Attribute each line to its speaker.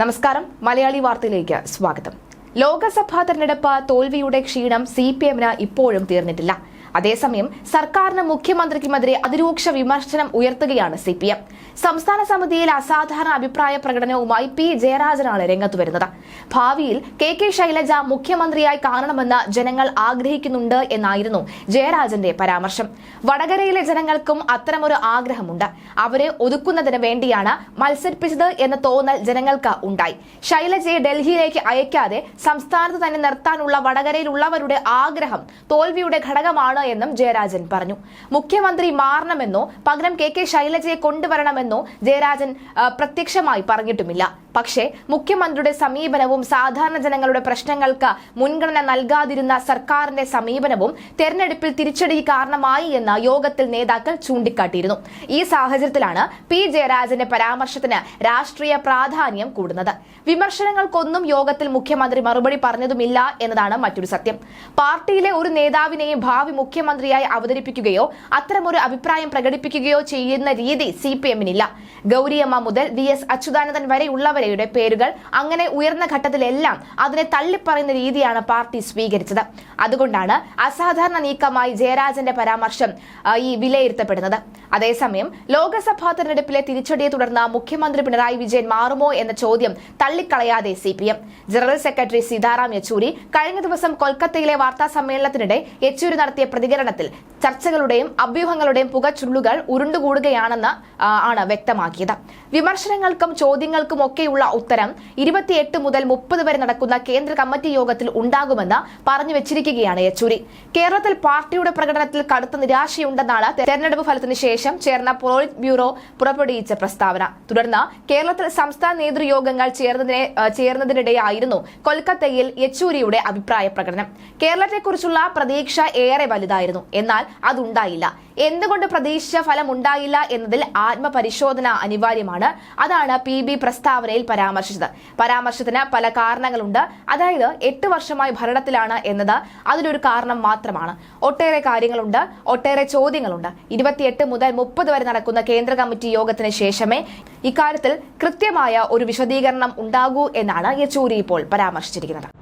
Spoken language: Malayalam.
Speaker 1: നമസ്കാരം. മലയാളി വാർത്തയിലേക്ക് സ്വാഗതം. ലോക്സഭാ തെരഞ്ഞെടുപ്പ് തോൽവിയുടെ ക്ഷീണം സി പി എമ്മിന് ഇപ്പോഴും തീർന്നിട്ടില്ല. അതേസമയം സർക്കാരിന് മുഖ്യമന്ത്രിക്കുമെതിരെ അതിരൂക്ഷ വിമർശനം ഉയർത്തുകയാണ് സി പി എം സംസ്ഥാന സമിതിയിൽ അസാധാരണ അഭിപ്രായ പ്രകടനവുമായി പി. ജയരാജനാണ് രംഗത്ത് വരുന്നത്. ഭാവിയിൽ കെ. കെ. ശൈലജ മുഖ്യമന്ത്രിയായി കാണണമെന്ന് ജനങ്ങൾ ആഗ്രഹിക്കുന്നുണ്ട് എന്നായിരുന്നു ജയരാജന്റെ പരാമർശം. വടകരയിലെ ജനങ്ങൾക്കും അത്തരമൊരു ആഗ്രഹമുണ്ട്. അവരെ ഒതുക്കുന്നതിന് വേണ്ടിയാണ് മത്സരിപ്പിച്ചത് എന്ന തോന്നൽ ജനങ്ങൾക്ക് ഉണ്ടായി. ശൈലജയെ ഡൽഹിയിലേക്ക് അയക്കാതെ സംസ്ഥാനത്ത് തന്നെ നിർത്താനുള്ള വടകരയിലുള്ളവരുടെ ആഗ്രഹം തോൽവിയുടെ ഘടകമാണ് എന്നും ജയരാജൻ പറഞ്ഞു. മുഖ്യമന്ത്രി മാറണമെന്നോ പകരം കെ കെ ശൈലജയെ കൊണ്ടുവരണമെന്നോ ജയരാജൻ പ്രത്യക്ഷമായി പറഞ്ഞിട്ടുമില്ല. പക്ഷേ മുഖ്യമന്ത്രിയുടെ സമീപനവും സാധാരണ ജനങ്ങളുടെ പ്രശ്നങ്ങൾക്ക് മുൻഗണന നൽകാതിരുന്ന സർക്കാരിന്റെ സമീപനവും തെരഞ്ഞെടുപ്പിൽ തിരിച്ചടി കാരണമായി എന്ന് യോഗത്തിൽ നേതാക്കൾ ചൂണ്ടിക്കാട്ടിയിരുന്നു. ഈ സാഹചര്യത്തിലാണ് പി. ജയരാജന്റെ പരാമർശത്തിന് രാഷ്ട്രീയ പ്രാധാന്യം കൂടുന്നത്. വിമർശനങ്ങൾക്കൊന്നും യോഗത്തിൽ മുഖ്യമന്ത്രി മറുപടി പറഞ്ഞതുമില്ല എന്നതാണ് മറ്റൊരു സത്യം. പാർട്ടിയിലെ ഒരു നേതാവിനെയും ഭാവി മുഖ്യമന്ത്രിയായി അവതരിപ്പിക്കുകയോ അത്തരമൊരു അഭിപ്രായം പ്രകടിപ്പിക്കുകയോ ചെയ്യുന്ന രീതി സി പി എമ്മിനില്ല. ഗൗരിയമ്മ മുതൽ വി എസ് അച്യുതാനന്ദൻ വരെയുള്ളവരുടെ പേരുകൾ അങ്ങനെ ഉയർന്ന ഘട്ടത്തിലെല്ലാം അതിനെ തള്ളിപ്പറയുന്ന രീതിയാണ് പാർട്ടി സ്വീകരിച്ചത്. അതുകൊണ്ടാണ് അസാധാരണ നീക്കമായി ജയരാജന്റെ പരാമർശം ഈ വിലയിരുത്തപ്പെടുന്നത്. അതേസമയം ലോക്സഭാ തെരഞ്ഞെടുപ്പിലെ തിരിച്ചടിയെ തുടർന്ന് മുഖ്യമന്ത്രി പിണറായി വിജയൻ മാറുമോ എന്ന ചോദ്യം തള്ളിക്കളയാതെ C P M. General secretary Sitaram Yechury കഴിഞ്ഞ ദിവസം കൊൽക്കത്തയിലെ വാർത്താ സമ്മേളനത്തിനിടെ യെച്ചൂരി നടത്തിയ പ്രതികരണത്തിൽ ചർച്ചകളുടെയും അഭ്യൂഹങ്ങളുടെയും പുകച്ചുള്ളുകൾ ഉരുണ്ടുകൂടുകയാണെന്ന് ആണ് വ്യക്തമാക്കിയത്. വിമർശനങ്ങൾക്കും ചോദ്യങ്ങൾക്കും ഒക്കെയുള്ള ഉത്തരം ഇരുപത്തിയെട്ട് മുതൽ മുപ്പത് വരെ നടക്കുന്ന കേന്ദ്ര കമ്മിറ്റി യോഗത്തിൽ ഉണ്ടാകുമെന്ന് പറഞ്ഞു വെച്ചിരിക്കുകയാണ് യെച്ചൂരി. കേരളത്തിൽ പാർട്ടിയുടെ പ്രകടനത്തിൽ കടുത്ത നിരാശയുണ്ടെന്നാണ് തെരഞ്ഞെടുപ്പ് ഫലത്തിന് ശേഷം ചേർന്ന പോളിറ്റ് ബ്യൂറോ പുറപ്പെടുവിച്ച പ്രസ്താവന. തുടർന്ന് കേരളത്തിൽ സംസ്ഥാന നേതൃയോഗങ്ങൾ ചേർന്നതിനെ ചേർന്നതിനിടെയായിരുന്നു കൊൽക്കത്തയിൽ യെച്ചൂരിയുടെ അഭിപ്രായ പ്രകടനം. കേരളത്തെക്കുറിച്ചുള്ള പ്രതീക്ഷ ഏറെ വലുതായിരുന്നു. എന്നാൽ അതുണ്ടായില്ല. എന്തുകൊണ്ട് പ്രതീക്ഷിച്ച ഫലം ഉണ്ടായില്ല എന്നതിൽ ആത്മപരിശോധന അനിവാര്യമാണ്. അതാണ് പി ബി പ്രസ്താവനയിൽ പരാമർശിച്ചത്. പരാമർശത്തിന് പല കാരണങ്ങളുണ്ട്. അതായത് എട്ട് വർഷമായി ഭരണത്തിലാണ് എന്നത് അതിലൊരു കാരണം മാത്രമാണ്. ഒട്ടേറെ കാര്യങ്ങളുണ്ട് ഒട്ടേറെ ചോദ്യങ്ങളുണ്ട്. ഇരുപത്തിയെട്ട് മുതൽ മുപ്പത് വരെ നടക്കുന്ന കേന്ദ്ര കമ്മിറ്റി യോഗത്തിന് ശേഷമേ ഇക്കാര്യത്തിൽ കൃത്യമായ ഒരു വിശദീകരണം ഉണ്ടാകൂ എന്നാണ് യെച്ചൂരി ഇപ്പോൾ പരാമർശിച്ചിരിക്കുന്നത്.